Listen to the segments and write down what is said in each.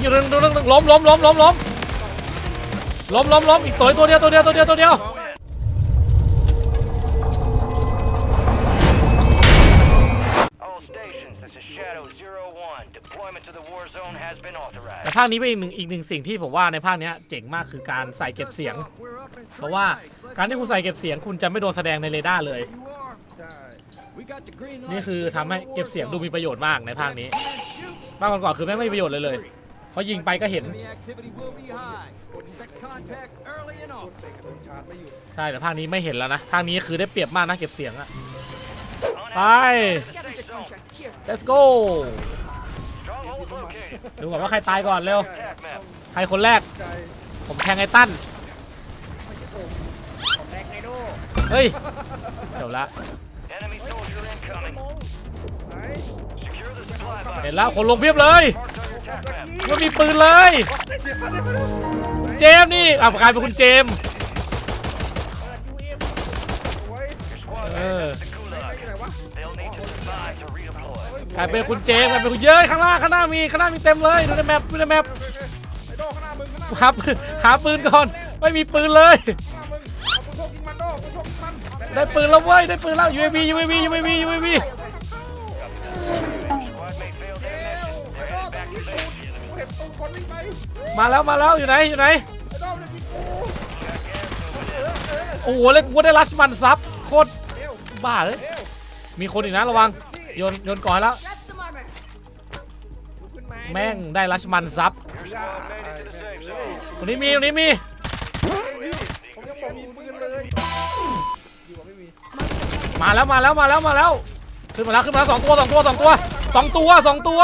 งอยู่หนึ่งหนึ่งหนึ่งล้มล้มล้มล้มล้มล้มล้มล้มอีกตัวตัวเดียวตัวเดียวตัวเดียวตัวเดียวแต่ภาคนี้เป็นอีกหนึ่งอีกหนึ่งสิ่งที่ผมว่าในภาคนี้เจ๋งมากคือการใส่เก็บเสียง เพราะว่าการที่คุณใส่เก็บเสียงคุณจะไม่โดนแสดงในเรดาร์เลย นี่คือทำให้เก็บเสียงดูมีประโยชน์มากในภาคนี้ภาคก่อนๆคือไม่งไม่มีประโยชน์เลยเลย เพราะยิงไปก็เห็น ใช่แต่ภาคนี้ไม่เห็นแล้วนะภาคนี้คือได้เปรียบมากนะเก็บเสียงอะ On Bye. Scavenger contract here. let's go ดูก่อนว่าใครตายก่อนเร็ว ใครคนแรก ผมแทงไอ้ตั้นเฮ้ยเดี๋ยวละเห็นแล้วคนลงเพียบเลย มันมีปืนเลยคุณเจมส์นี่อะกลายเป็นคุณเจมส์กลายเป็นคุณเจมส์กลายเป็นคุณเยอะข้างล่างข้างหน้ามีข้างหน้ามีเต็มเลยดูในแมปดูในแมปหาปืนหาปืนก่อนไม่มีปืนเลย ได้ปืนแล้วเว้ยได้ปืนแล้ว UAV UAV UAV UAV คนวิ่งไปมาแล้วมาแล้วอยู่ไหนอยู่ไหนไอ้โดมันจะยิงกู Check gas เอ moving in. อเออโอ้โหเล็กกูได้รัชมันซับโคตรเร็วบ้าเลยเร็วมีคนอีกนะระวังโยนโยนก่อนแล้ว Grab some armor. ลุกขึ้นมาแม่งได้รัชมันซับ Your squad made it to the safe zone. ตรงนี้มีตรงนี้มีผมยังบอกมีปืนเลยดีกว่าไม่มีมาแล้วมาแล้วมาแล้วมาแล้ว ขึ้นมาแล้วขึ้นมาแล้วสองตัวสองตัวสองตัวสองตัวสองตัว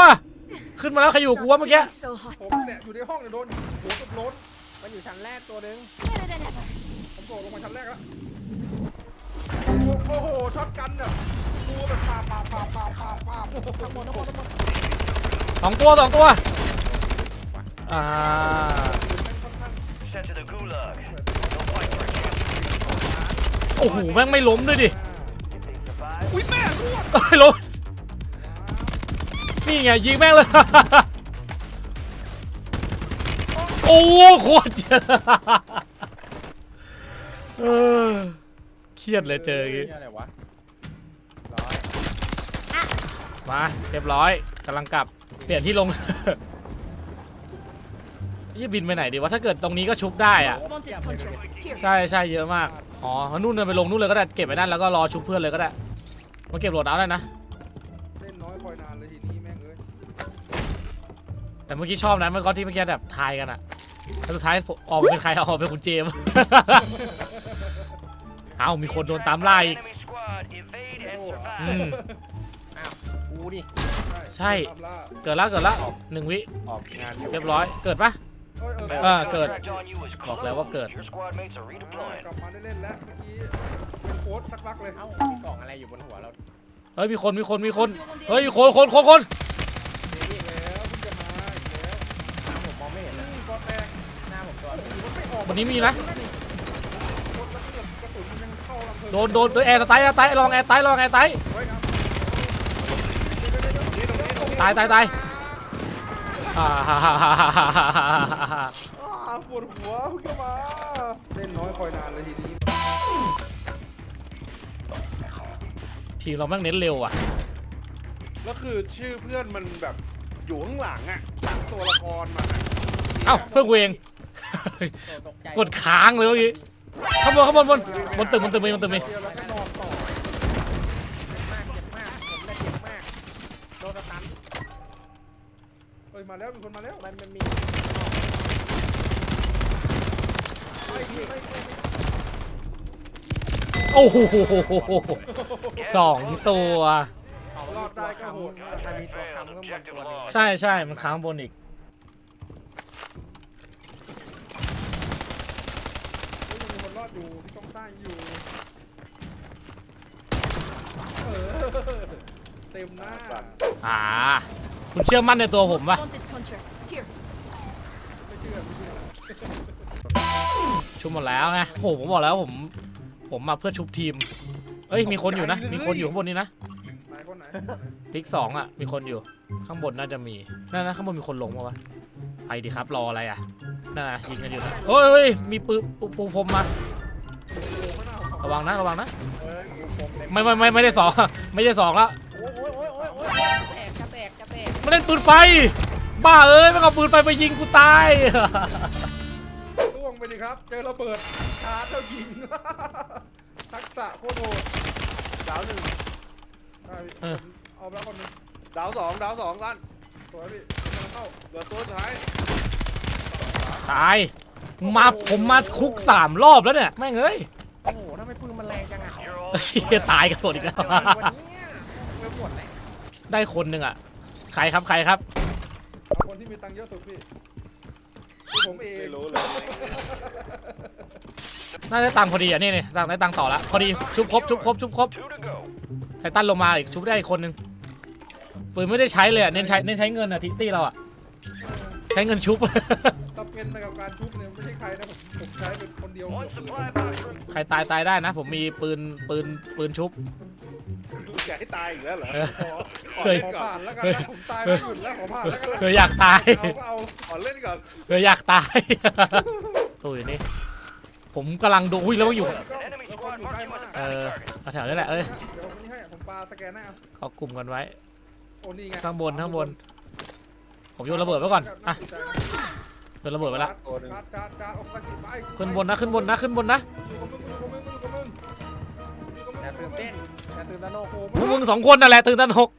ขึ้นมาแล้วใครอยู่กูว่าเมื่อกี้ Feeling so hot. ผมเนี่ยอยู่ในห้องเนี่ยโดนหัวกับรถมันอยู่ชั้นแรกตัวหนึง Better than ever. ผมโดดลงมาชั้นแรกแล้วโอ้โหช็อตกันเนี่ยกูแบบปาปาปาปาปาปาทั้งหมดทั้งหมดทั้งหมดสองตัวสองตัว อ่า Sent to the gulag. They'll fight for a chance. โอ้โห แม่งไม่ล้มด้วยดิ If they survive, อุ้ยแม่รวดเอ้ยล้ม นี่ไงยิงแม่งเลย โอ้โคตรเยอะเออเครียดเลยเจออย่างงี้นี่อะไรวะร้อยมาเรียบร้อยกำลังกลับเปลี่ยนที่ลง ยี่บินไปไหนดีวะถ้าเกิดตรงนี้ก็ชุบได้อะ Wanted contract here. ใช่ใช่เยอะมาก อ๋อ นู่นเดินไปลงนู่นเลยก็ได้ เก็บไว้นั่นแล้วก็รอชุบเพื่อนเลยก็ได้ มาเก็บโหลดเอาได้นะ แต่เมื่อกี้ชอบนะเมื่อกี้ที่เมื่อกี้แบบทายกันอะแล้วสุดท้ายผมออกมาเป็นใครออกมาเป็นคุณเจมส์เอามีคนโดนตามล่าอีก enemy squad evade and อืม survive. อ้าวกูดิใช่ ตามล่าเกิดแล้วเกิดแล้วหนึ่งวิออกงานอยู่เรียบร้อยเกิดปะ เอ้ยเออเออเกิด Contract on you is บอกแล้วว่าเกิด closed. Your squad mates are อ่า redeploying. กลับมาได้เล่นแล้วเมื่อกี้เป็นโค้ดสักพักเลยเอ้ามีกล่องอะไรอยู่บนหัวเรา เฮ้ยมีคนมีคนมีคนเฮ้ยมีคนคนคนคน อีกแล้วเพิ่งจะมาอีกแล้ว หน้าผมมองไม่เห็นนะ นี่ก็แตก หน้าผมตัวหนึงมันไม่ออกวันนี้มีนะโค้ดแล้วเกือบกระสุนมันยังเข้าลำเพลิงโดนโดนโดนแอร์สไตล์แอร์สไตล์ลองแอร์สไตล์ลองแอร์สไตล์เฮ้ยครับตายตายตายอ่าฮ่าฮ่าฮ่าฮ่าฮ่าฮ่าฮ่าอ่าปวดหัวเพิ่งจะมาเล่นน้อยคอยนานเลยทีนี้ทีมเราแม่งเน้นเร็วอะแล้วคือชื่อเพื่อนมันแบบอยู่ข้างหลังอะหลังตัวละครมันอะ เอ้าเพื่อนกูเองโต กใจกดค้างเลยเมื่อกี้ข้างบนข้างบนบนบนตึกบนตึกมีบนตึกมีเดียวแล้วก็นอนต่อเจ็บมากเจ็บมากผมได้เจ็บมากโดนสตันเฮ้ยมาแล้วมีคนมาแล้วมันมันมีไอ้นี่ไอ้นี่โอ้โหสองตัวเอารอดได้ก็โหด มันมีตัวค้ำข้างบนตัวหนึง ใช่ใช่มันค้างบนอีก ดอยู่ที่ต้องสร้างอยู่เออเต็มหน้าอ่า คุณเชื่อมั่นในตัวผมปะ Wanted contract here. ไม่เชื่อไม่เชื่อชุบหมดแล้วไงโหผมบอกแล้วผม ผมมาเพื่อชุบทีม เอ้ย มีคนอยู่นะ มีคนอยู่ข้างบนนี้นะไหนคนไหนทิกสองอะ มีคนอยู่ ข้างบนน่าจะมี นั่นนะข้างบนมีคนลงมาวะไปดิครับ รออะไรอะน่ายิงกันอยู่นะโอ้ยเฮ้ยมีปืนปูปูพรมมา ระวังนะระวังนะเอ้ยกูคมเต็มไม่ไม่ไม่ไม่ได้สองไม่ได้สองแล้วโอ้ยโอ้ยโอ้ยโอ้ยโอ้ยแตกจะแตกจะแตกไม่เล่นปืนไฟ บ้าเอ้ยไม่เอาปืนไฟไปยิงกูตายล่วงไปดิครับ เจอระเบิดชาร์จแล้วยิง ทักษะโคตรโหดดาวหนึ่งได้พี่เออเอาไปแล้วคนหนึงดาวสองดาวสองกันสวยพี่กำลังเข้าเหลือตัวสุดท้ายตายมาผมมาคุกสามรอบแล้วเนี่ยแม่งเอ้ย โอ้โหทำไมปืนมันแรงจังอะ You're all เชี่ยตายกันหมดอีกแล้ว วันนี้ไปหมดเลยได้คนหนึ่งอะ ใครครับใครครับ เอาคนที่มีตังค์เยอะสุดพี่คือผมเองไม่รู้เลยน่าได้ตังค์พอดีอะนี่นี่ตังค์ได้ตังค์ต่อละพอดีชุบครบชุบครบชุบครบ two to go. ไททันลงมาอีกชุบได้อีกคนหนึ่งปืนไม่ได้ใช้เลยอะเน้นใช้เน้นใช้เงินอะทิตี้เราอะใช้เงินชุบจำ เป็นไปกับการชุบเนี่ยไม่ใช่ใครนะผมผมใช้เป็นคนเดียว One supply box. ใครตายตายได้นะ ผมมีปืนปืนปืนชุบ อยากให้ตายอีกแล้วเหรอเออขอขอเฮ้ยเล่นขอก่อนผ่านแล้วกันนะผมตายไม่หยุดแล้วขอผ่านแล้วกันนะเอออยากตาย เอาก็เอาขอเล่นก่อนเอออยากตาย ตัวอยู่นี่ผมกำลังดูอุ้ยแล้วมันอยู่ An enemy squad marking with a เอ bounty อ target. แถวๆนี่แหละเอ้ยเดี๋ยวผมนี่ให้ผมปาสแกนหน้าเอาเขากลุ่มกันไว้ โอ้นี่ไงข้างบนข้างบน ผมโยนระเบิดไว้ก่อนอะ โยนระเบิดไว้ละตัวหนึ่งจ้าจ้าจ้าออกมากี่ใบขึ้นบนนะขึ้นบนนะขึ้นบนนะอยู่กับมึงอยู่กับมึงอยู่กับมึงอยู่กับมึงอย่าตื่นเต้นอย่าตื่นตระหนกโอ้พวกโหมึงสองคนนั่นแหละตื่นตระหนก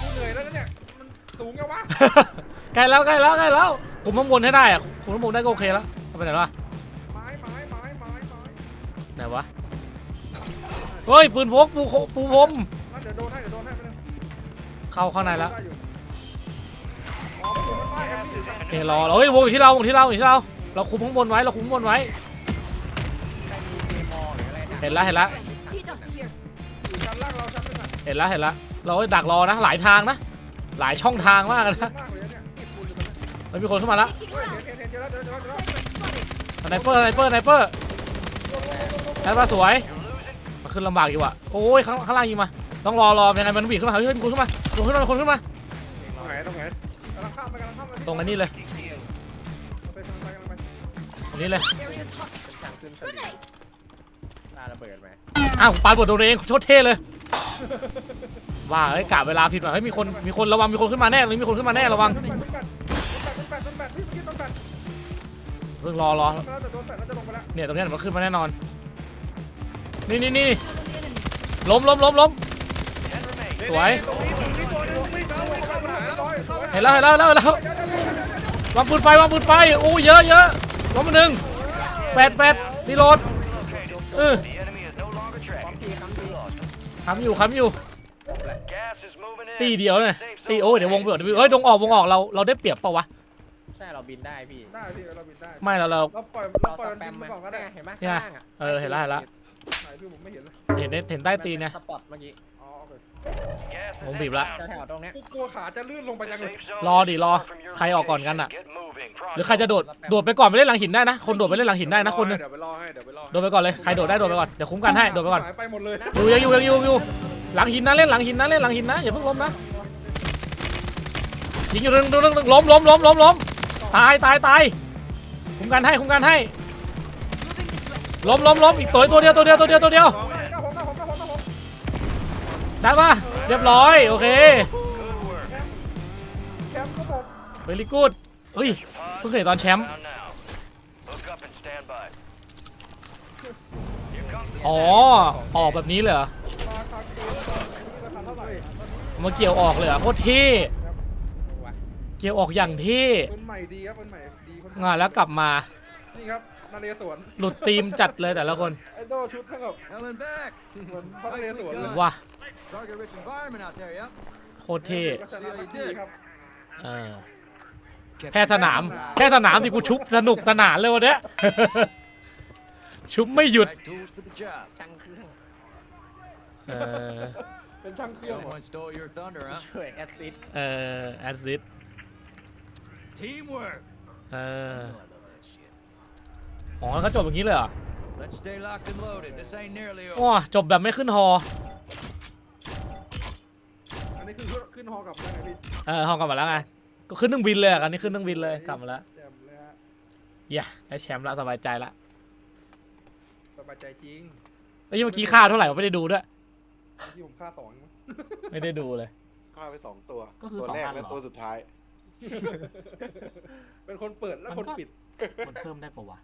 กูเหนื่อยแล้วนะเนี่ยมันสูงไงวะใกล้แล้วใกล้แล้วใกล้แล้วคุมข้างบนให้ได้อะคุมข้างบนได้ก็โอเคแล้วเอาไปไหนวะไม้ไม้ไม้ไม้ไม้ไหนวะเฮ้ยปืนพกปูโคปูพรมอะเดี๋ยวโดนให้เดี๋ยวโดนให้ไปเลยเข้าข้างในแล้วได้อยู่อ๋อมั นอยู่ข้างใต้ครับพี่โอเรอเราเฮ้ยวงอยู่ที่เราวงที่เราอยู่ที่เรา เราคุมข้างบนไว้เราคุมข้างบนไว้ เห็นแล้วเห็นแล้ว Lead us here. อยู่ชั้นล่างเราชั้นหนึงอะเห็นแล้วเห็นแล้วเราดักรอนะหลายทางนะ หลายช่องทางมากนะมากเลยเนี่ยเก็บปูนอยู่ตรงนั้นมันมีคนเข้ามาแล้ว Taking เฮ้ยเห็นเห็นเห็นเจอแล้วเจอแล้วเจอแล้วเจอแล้วสไนเปอร์สไนเปอร์สไนเปอร์สไนเปอร์สวยมาขึ้นลำบากอยู่อะโอ้ยข้างข้างล่างยิงมา ต้องรอรอยังไงมันวิ่งขึ้นมาเฮ้ยมีคนขึ้นมามีคนขึ้นมามีคนขึ้นมาามไปกำลังข้ามไปตรงอันนี้เลยไปกำลังไปกำลังไปตรงนี้เลย Area's hot. ช่างขึ้นสลิง Grenade. ปาระเบิดไหมอ้าวปาบทโดนเองโคตรเท่เลย ว่าเฮ้ยกะเวลาผิดว่ะเฮ้ยมีคนมีคนระวังมีคนขึ้นมาแน่เลยมีคนขึ้นมาแน่ระวังต้นแปดต้นแปดต้นแปดต้นแปดพี่เมื่อกี้ต้นแปดเพิ่งรอรอแล้วแต่โดนแปดแล้วจะลงไปแล้วเนี่ยตรงเนี้ยมันขึ้นมาแน่นอน นี่นี่นี่ Two of the enemy. ล้มล้มล้มล้ม Ten remain. สวย ตรงนี้ตรงนี้ตัวหนึง เห็นแล้วเห็นแล้วเห็นแล้วเห็นแล้ววางปืนไฟวางปืนไฟโอ้เยอะเยอะล้มมาหนึ่งแปดแปดรีโหลด Located. Uh. The enemy is no longer พร้อม tracking. ทีคำที Lost. ค้ำอยู่ค้ำอยู่ Gas is moving in. ตีเดียวเนี่ยตีโอ้เดี๋ยววงเปิดเฮ้ยวงออกวงออกเราเราได้เปรียบเปล่าวะใช่เราบินได้พี่ได้พี่เราบินได้ไม่เราเราเราปล่อยเราเราปล่อยสมันแปบิมนไหไปมก่อนก็ได้เนี่ยเห็นไหมเนี่ยข้างล่างอะเออเห็นแล้วเห็นแล้วไหนพี่ผมไม่เห็นเลยเห็นได้เห็นใต้ตีนเนี่ยสปอตเมื่อกี้ อ๋อโอเค Gas is ผมบีบละ inbound. แถวๆตรงเนี้ยกูกลัวขาจะลื่นลงไปจังเลย Safe zone รอดิรอ far from your ใครออกก่อนกันอะ location. Get moving. หรือใครจะโดด โดดไปก่อนไปเล่นหลังหินได้นะ คนโดดไปเล่นหลังหินได้นะคนหนึงเดี๋ยวไปรอให้เดี๋ยวไปรอให้โดดไปก่อนเลย ใครโดดได้โดดไปก่อน เดี๋ยวคุ้มกันให้ โดดไปก่อน หายไปหมดเลยอยู่ยังอยู่ยังอยู่อยู่ หลังหินนะเล่นหลังหินนะเล่นหลังหินนะอย่าเพิ่งล้มนะยิงอยู่หนึ่งหนึ่งหนึ่งหนึ่งล้มล้มล้มล้มล้มตายตายตายคุ้มกันให้คุ้มกันให้ Moving this way. ล้มล้มล้มอีกตัวตัวเดียวตัวเดียวตัวเดียวตัวเดียว สอง ได้ปะเรียบร้อยโอเค Good work. แชมป์ครับผมเ e ลี่กูดเฮ้ยเพิ่งเห็นตอนแชมป์ Down now. Hook up and stand by. Here comes the อ๋อออกแบบนี้เลยเหรอราคาเกินราคาเท่าไหร่ตอนนี้มาเกี่ยวออกเลยเหรอโคตรเท่ครับวะเกี่ยวออกอย่างเท่เป็นใหม่ดีครับเป็นใหม่ดีคนงานแล้วกลับมานี่ครับนาเรศวรหลุดธีมจัดเลยแต่ละคนไอดอลชุดเท่ากับ Helen back. เหมือนพระนเรศวรเลยว้า Target rich environment out there, yep. โคตรเท่ก็ชนะทักทีครับเออแค่สนามแค่สนามที่กูชุบสนุกสนานเลยวันเนี้ย ชุบไม่หยุด Right tools for the job. ช่างเครื่องเออเป็นช่างเครื่องเหรอ Someone stole your thunder, huh? ช่วยแอดซิดเออแอดซิด Teamwork. เออ Oh, I love that shit. อ๋อเขาจบอย่างนี้เลยเหรอ Let's stay locked and loaded. This ain't nearly ว้า over. จบแบบไม่ขึ้นฮออั นนี้คือขึ้นฮอกลับได้ไงพี่เออฮอกลับมาแล้วไงก็ขึ้นเครื่องบินเลยอะกันนี้ขึ้นเครื่องบินเลยกลับมาแล้วแจ่มเลยฮะอย่าได้แชมป์ละสบายใจละสบายใจจริงไอ้ยเมื่อกี้ค่าเท่าไหร่วะไม่ได้ดูด้วย ที่ผมฆ่าสองมั้งไม่ได้ดูเลย ฆ่าไปสองตัว ก็คือตัวสองแรกอันและเหรอ ตัวสุดท้าย เป็นคนเปิดและคนปิดมันเพิ่มได้ปะวะ